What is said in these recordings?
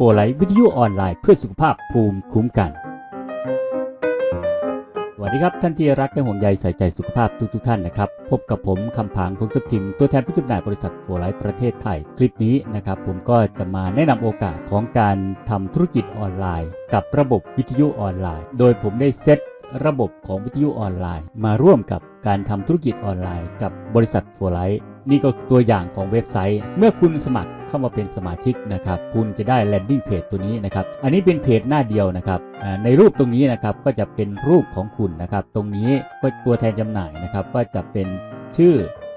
4 Life วิทยุออนไลน์เพื่อสุขภาพภูมิคุ้มกัน สวัสดีครับท่านที่รักและห่วงใยใส่ใจสุขภาพทุกทท่านนะครับ พบกับผมคำพางพงศ์ทิมตัวแทนผู้จำหน่ายบริษัทโฟไลท์ประเทศไทย คลิปนี้นะครับ ผมก็จะมาแนะนำโอกาสของการทำธุรกิจออนไลน์ กับระบบวิทยุออนไลน์ โดยผมได้เซตระบบของวิทยุออนไลน์ มาร่วมกับการทำธุรกิจออนไลน์ กับบริษัทโฟไลท์นี่ก็ตัวอย่างของเว็บไซต์ เมื่อคุณสมัคร เข้ามาเป็นสมาชิกนะครับคุณจะได้ landing page ตัวนี้นะครับ อันนี้เป็นเพจหน้าเดียวนะครับในรูปตรงนี้นะครับก็จะเป็นรูปของคุณนะครับ ตรงนี้ก็ตัวแทนจำหน่ายนะครับ ก็จะเป็นชื่อ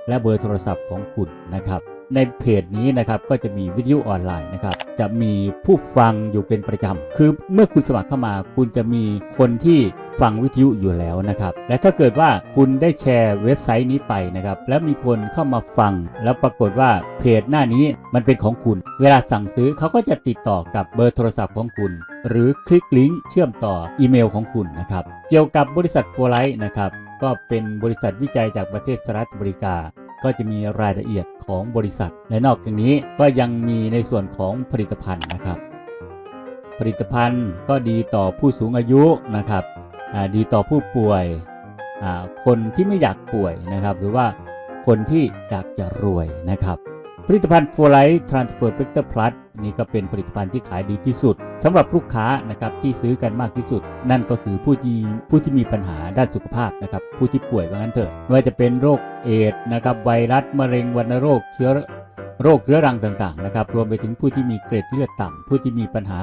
และเบอร์โทรศัพท์ของคุณนะครับ ในเพจนี้นะครับก็จะมีวิทยุออนไลน์นะครับจะมีผู้ฟังอยู่เป็นประจำคือเมื่อคุณสมัครเข้ามา คุณจะมีคนที่ฟังวิทยุอยู่แล้วนะครับ และถ้าเกิดว่าคุณได้แชร์เว็บไซต์นี้ไปนะครับ แล้วมีคนเข้ามาฟัง แล้วปรากฏว่าเพจหน้านี้มันเป็นของคุณ เวลาสั่งซื้อเขาก็จะติดต่อกับเบอร์โทรศัพท์ของคุณ หรือคลิกลิงก์เชื่อมต่ออีเมลของคุณนะครับ เกี่ยวกับบริษัทโฟไลท์นะครับ ก็เป็นบริษัทวิจัยจากประเทศสหรัฐอเมริกา ก็จะมีรายละเอียดของบริษัท และนอกจากนี้ก็ยังมีในส่วนของผลิตภัณฑ์นะครับ ผลิตภัณฑ์ก็ดีต่อผู้สูงอายุนะครับดีต่อผู้ป่วยคนที่ไม่อยากป่วยนะครับ หรือว่าคนที่อยากจะรวยนะครับ ผลิตภัณฑ์โฟไลท์ทรานสเฟอร์เฟกเตอร์พลัส นี่ก็เป็นผลิตภัณฑ์ที่ขายดีที่สุดสำหรับลูกค้านะครับที่ซื้อกันมากที่สุด นั่นก็คือผู้ที่ผู้ที่มีปัญหาด้านสุขภาพนะครับผู้ที่ป่วยว่างั้นเถอะไม่ว่าจะเป็นโรคเอดนะครับไวรัสมะเร็งวัณโรคเชื้อโรคเรื้อรังต่างๆนะครับรวมไปถึงผู้ที่มีเกร็ดเลือดต่ำผู้ที่มีปัญหา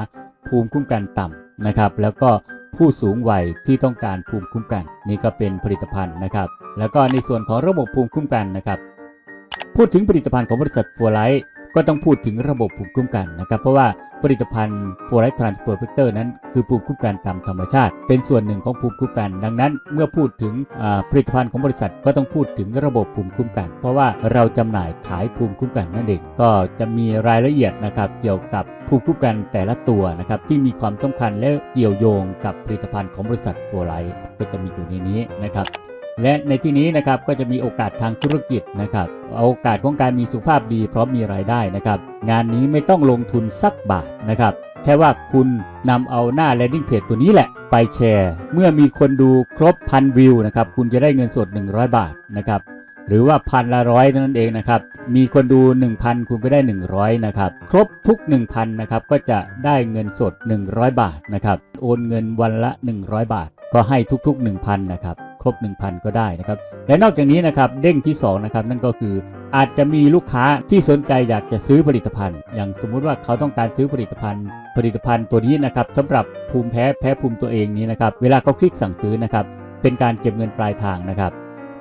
ภูมิคุ้มกันต่ำนะครับแล้วก็ผู้สูงวัยที่ต้องการภูมิคุ้มกัน นี่ก็เป็นผลิตภัณฑ์นะครับ แล้วก็ในส่วนของระบบภูมิคุ้มกันนะครับ พูดถึงผลิตภัณฑ์ของบริษัทฟัวไลท์ ก็ต้องพูดถึงระบบภูมิคุ้มกันนะครับ เพราะว่าผลิตภัณฑ์ฟัวไลท์ทรานสเฟอร์เฟกเตอร์นั้นคือภูมิคุ้มกันตามธรรมชาติ เป็นส่วนหนึ่งของภูมิคุ้มกัน ดังนั้นเมื่อพูดถึงผลิตภัณฑ์ของบริษัทก็ต้องพูดถึงระบบภูมิคุ้มกัน เพราะว่าเราจำหน่ายขายภูมิคุ้มกันนั่นเองก็จะมีรายละเอียดนะครับเกี่ยวกับภูมิคุ้มกันแต่ละตัวนะครับที่มีความสำคัญและเกี่ยวโยงกับผลิตภัณฑ์ของบริษัทฟัวไลท์ก็จะมีอยู่ในนี้นะครับ และในที่นี้นะครับก็จะมีโอกาสทางธุรกิจนะครับโอกาสของการมีสุขภาพดีพร้อมมีรายได้นะครับ งานนี้ไม่ต้องลงทุนสักบาทนะครับแค่ว่าคุณนำเอาหน้า landing page ตัวนี้แหละ ไปแชร์ เมื่อมีคนดูครบพันวิวนะครับคุณจะได้เงินสด 100 บาทนะครับหรือว่าพันละร้อยเท่านั้นเองนะครับมีคนดู 1,000 คุณก็ได้ 100นะครับครบทุก 1,000นะครับก็จะได้เงินสด 100 บาทนะครับโอนเงินวันละ 100 บาท ก็ให้ทุกๆ 1,000นะครับ ครบ 1,000 ก็ได้นะครับ และนอกจากนี้นะครับเด้งที่2นะครับนั่นก็คืออาจจะมีลูกค้าที่สนใจอยากจะซื้อผลิตภัณฑ์ อย่างสมมุติว่าเขาต้องการซื้อผลิตภัณฑ์ ผลิตภัณฑ์ตัวนี้นะครับสำหรับภูมิแพ้แพ้ภูมิตัวเองนี้นะครับเวลาเขาคลิกสั่งซื้อนะครับเป็นการเก็บเงินปลายทางนะครับ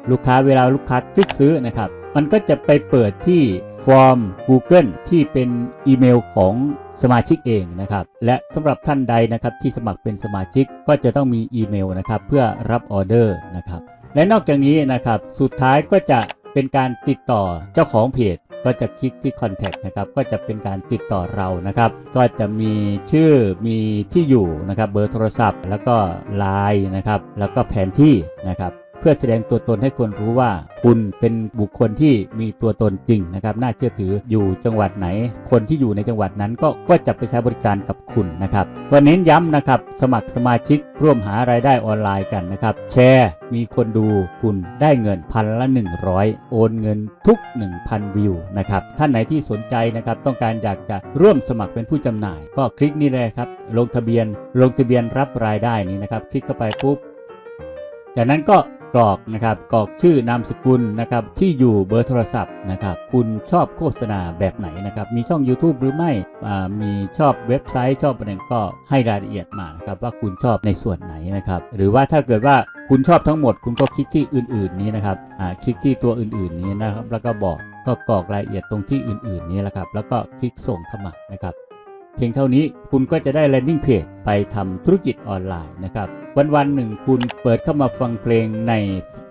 ลูกค้าเวลาลูกค้าคลิกซื้อนะครับ มันก็จะไปเปิดที่ฟอร์ม Google ที่เป็นอีเมลของสมาชิกเองนะครับ และสำหรับท่านใดนะครับที่สมัครเป็นสมาชิกก็จะต้องมีอีเมลนะครับเพื่อรับออเดอร์นะครับและนอกจากนี้นะครับสุดท้ายก็จะเป็นการติดต่อเจ้าของเพจก็จะคลิกที่ Contact นะครับ ก็จะเป็นการติดต่อเรานะครับ ก็จะมีชื่อ มีที่อยู่นะครับ เบอร์โทรศัพท์ แล้วก็ไลน์นะครับ แล้วก็แผนที่นะครับ เพื่อแสดงตัวตนให้คนรู้ว่าคุณเป็นบุคคลที่มีตัวตนจริงนะครับน่าเชื่อถืออยู่จังหวัดไหน คนที่อยู่ในจังหวัดนั้นก็ก็จะไปใช้บริการกับคุณนะครับก็เน้นย้ำนะครับสมัครสมาชิกร่วมหารายได้ออนไลน์กันนะครับแชร์มีคนดูคุณได้เงินพันละ 100 โอนเงินทุก 1,000 วิวนะครับท่านไหนที่สนใจนะครับต้องการอยากจะร่วมสมัครเป็นผู้จำหน่าย ก็คลิกนี่เลยครับลงทะเบียนลงทะเบียนรับรายได้นี้นะครับคลิกเข้าไปปุ๊บจากนั้นก็ กรอกนะครับกรอกชื่อนามสกุลนะครับที่อยู่เบอร์โทรศัพท์นะครับคุณชอบโฆษณาแบบไหนนะครับมีช่อง YouTube หรือไม่มีชอบเว็บไซต์ชอบอะไรก็ให้รายละเอียดมานะครับว่าคุณชอบในส่วนไหนนะครับหรือว่าถ้าเกิดว่าคุณชอบทั้งหมด คุณก็คลิกที่อื่น ๆ นี้นะครับอ่าคลิกที่ตัวอื่น ๆ นี้นะครับแล้วก็บอกก็กรอกรายละเอียดตรงที่อื่น ๆ นี้แหละครับแล้วก็คลิกส่งสมัครนะครับ พียงเท่านี้คุณก็จะได้ landing page ไปทำธุรกิจออนไลน์นะครับ วันวันๆหนึ่งคุณเปิดเข้ามาฟังเพลงใน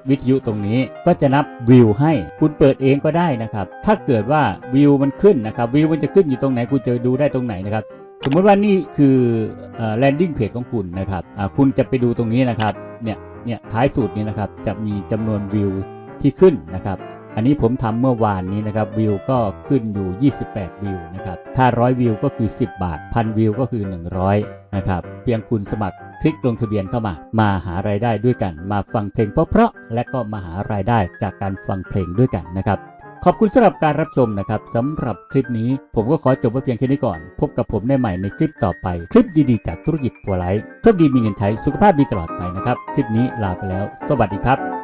วิทยุตรงนี้ ก็จะนับวิวให้คุณเปิดเองก็ได้นะครับ ถ้าเกิดว่าวิวมันขึ้นนะครับวิวมันจะขึ้นอยู่ตรงไหนคุณจะดูได้ตรงไหนนะครับ สมมติว่านี่คือ landing page ของคุณนะครับคุณจะไปดูตรงนี้นะครับเนี่ยเนี่ยท้ายสุดนี้นะครับจะมีจำนวนวิวที่ขึ้นนะครับ อันนี้ผมทำเมื่อวานนี้นะครับวิวก็ขึ้นอยู่ 28 วิวนะครับถ้า 100 วิวก็คือ 10 บาทพันวิวก็คือ 100 นะครับ เพียงคุณสมัครคลิกลงทะเบียนเข้ามา มาหารายได้ด้วยกัน มาฟังเพลงเพราะๆและก็มาหารายได้จากการฟังเพลงด้วยกันนะครับขอบคุณสำหรับการรับชมนะครับสำหรับคลิปนี้ผมก็ขอจบไว้เพียงแค่นี้ก่อน พบกับผมได้ใหม่ในคลิปต่อไป คลิปดีๆจากธุรกิจทัวไลฟ์โชคดีมีเงินใช้สุขภาพดีตลอดไปนะครับ คลิปนี้ลาไปแล้ว สวัสดีครับ